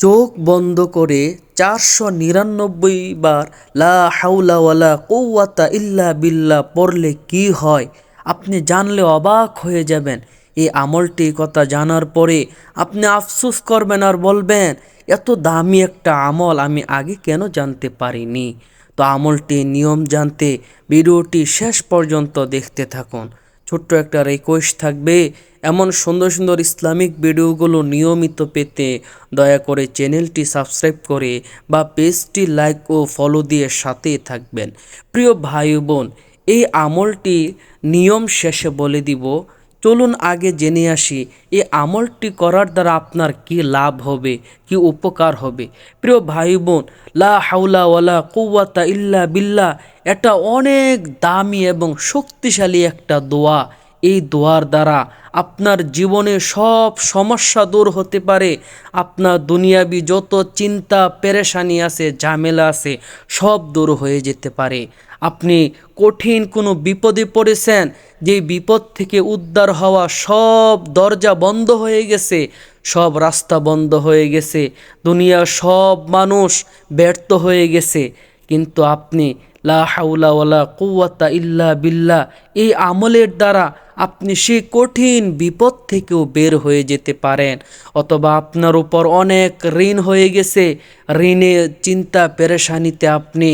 চোখ বন্ধ করে চারশো নিরানব্বই বার লা হাউলা ওয়ালা কৌয়াতা ইল্লা বিল্লা পড়লে কি হয়? আপনি জানলে অবাক হয়ে যাবেন। এই আমলটি কথা জানার পরে আপনি আফসোস করবেন আর বলবেন, এত দামি একটা আমল আমি আগে কেন জানতে পারিনি? তো আমলটি নিয়ম জানতে ভিডিওটি শেষ পর্যন্ত দেখতে থাকুন। ছোট্ট একটা রিকোয়েস্ট থাকবে। এমন সুন্দর সুন্দর ইসলামিক ভিডিওগুলো নিয়মিত পেতে দয়া করে চ্যানেলটি সাবস্ক্রাইব করে বা পেজটি লাইক ও ফলো দিয়ে সাথে থাকবেন। প্রিয় ভাই বোন, এই আমলটি নিয়ম শেষে বলে দিব চলুন আগে জেনে আসি, এই আমলটি করার দ্বারা আপনার কি লাভ হবে, কি উপকার হবে। প্রিয় ভাই বোন লা হাউলা ওয়ালা কুয়াতা ইল্লা বিল্লা এটা অনেক দামি এবং শক্তিশালী একটা দোয়া। এই দোয়ার দ্বারা আপনার জীবনে সব সমস্যা দূর হতে পারে। আপনার দুনিয়াবি যত চিন্তা, পেরেশানি আছে, ঝামেলা আছে, সব দূর হয়ে যেতে পারে। আপনি কঠিন কোনো বিপদে পড়েছেন যে বিপদ থেকে উদ্ধার হওয়া সব দরজা বন্ধ হয়ে গেছে, সব রাস্তা বন্ধ হয়ে গেছে, দুনিয়ার সব মানুষ ব্যর্থ হয়ে গেছে। কিন্তু আপনি লা হাউলা কুয়াতা ইল্লা বিল্লা এই আমলের দ্বারা আপনি সেই কঠিন বিপদ থেকেও বের হয়ে যেতে পারেন, অথবা আপনার উপর অনেক ঋণ হয়ে গেছে। ঋণের চিন্তা পেরেশানিতে আপনি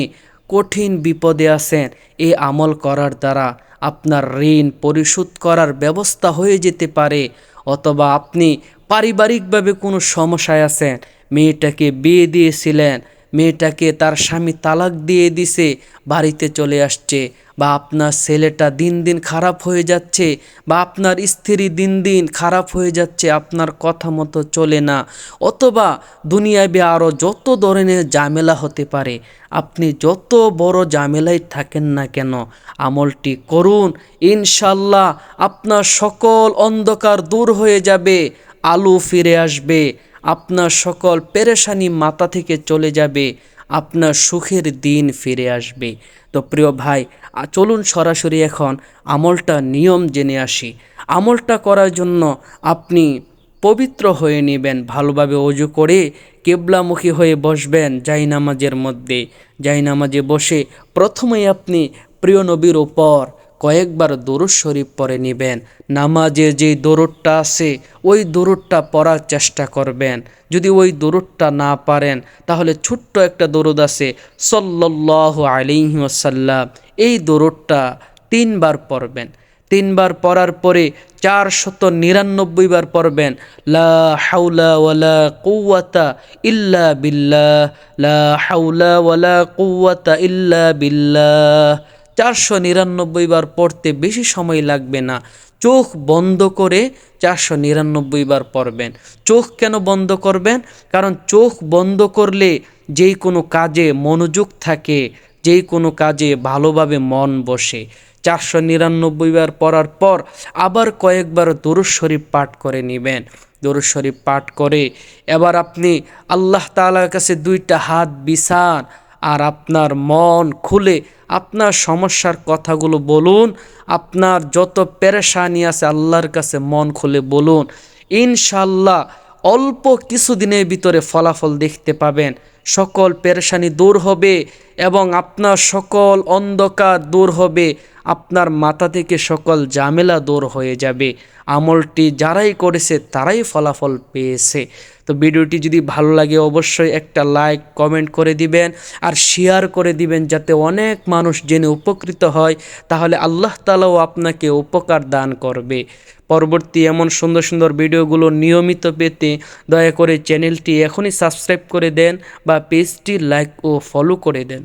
কঠিন বিপদে আছেন। এই আমল করার দ্বারা আপনার ঋণ পরিশোধ করার ব্যবস্থা হয়ে যেতে পারে, অথবা আপনি পারিবারিকভাবে কোনো সমস্যায় আছেন। মেয়েটাকে বিয়ে দিয়েছিলেন মেয়েটাকে তার স্বামী তালাক দিয়ে দিছে, বাড়িতে চলে আসছে। বা আপনার ছেলেটা দিন দিন খারাপ হয়ে যাচ্ছে, বা আপনার স্ত্রী দিন দিন খারাপ হয়ে যাচ্ছে, আপনার কথা মতো চলে না। অথবা দুনিয়াবে আরও যত ধরনের ঝামেলা হতে পারে, আপনি যত বড় ঝামেলায় থাকেন না কেন, আমলটি করুন। ইনশাল্লাহ আপনার সকল অন্ধকার দূর হয়ে যাবে, আলু ফিরে আসবে। আপনার সকল পেরেশানি মাথা থেকে চলে যাবে, আপনার সুখের দিন ফিরে আসবে। তো প্রিয় ভাই চলুন সরাসরি এখন আমলটা নিয়ম জেনে আসি। আমলটা করার জন্য আপনি পবিত্র হয়ে নেবেন, ভালোভাবে অজু করে কেবলামুখী হয়ে বসবেন জাই নামাজের মধ্যে। জাই নামাজে বসে প্রথমেই আপনি প্রিয় নবীর ওপর কয়েকবার দরুদ শরীফ পরে নেবেন। নামাজে যে দরুদটা আছে, ওই দরুদটা পড়ার চেষ্টা করবেন। যদি ওই দরুদটা না পারেন, তাহলে ছোট্ট একটা দরুদ আছে সল্লাহ আলিহি ওসাল্লাম এই দরুদটা তিনবার পড়বেন। তিনবার পড়ার পরে চার শত নিরানব্বই বার পড়বেন, লা হাউলা ওয়ালা ইল্লা বিল্লাহ, লা হাউলা ওয়ালা কৌয়াতা ইল্লা বিল্লাহ। চারশো নিরানব্বই বার পড়তে বেশি সময় লাগবে না। চোখ বন্ধ করে চারশো নিরানব্বই বার পড়বেন। চোখ কেন বন্ধ করবেন? কারণ চোখ বন্ধ করলে যেই কোনো কাজে মনোযোগ থাকে যেই কোনো কাজে ভালোভাবে মন বসে। চারশো নিরানব্বই বার পড়ার পর আবার কয়েকবার দরুদ শরীফ পাঠ করে নেবেন। দরুদ শরীফ পাঠ করে এবার আপনি আল্লাহ তালার কাছে দুইটা হাত বিছান আর আপনার মন খুলে আপনার সমস্যার কথাগুলো বলুন। আপনার যত পেরেশানি আছে আল্লাহর কাছে মন খুলে বলুন। ইনশাল্লাহ অল্প কিছুদিনের ভিতরে ফলাফল দেখতে পাবেন। সকল পেরেশানি দূর হবে এবং আপনার সকল অন্ধকার দূর হবে। আপনার মাথা থেকে সকল জামেলা দূর হয়ে যাবে। আমলটি যারাই করেছে, তারাই ফলাফল পেয়েছে। তো ভিডিওটি যদি ভালো লাগে, অবশ্যই একটা লাইক, কমেন্ট করে দিবেন আর শেয়ার করে দিবেন যাতে অনেক মানুষ জেনে উপকৃত হয়। তাহলে আল্লাহ তালাও আপনাকে উপকার দান করবে। পরবর্তী এমন সুন্দর সুন্দর ভিডিওগুলো নিয়মিত পেতে দয়া করে চ্যানেলটি এখনই সাবস্ক্রাইব করে দেন বা পেজটি লাইক ও ফলো করে দেন।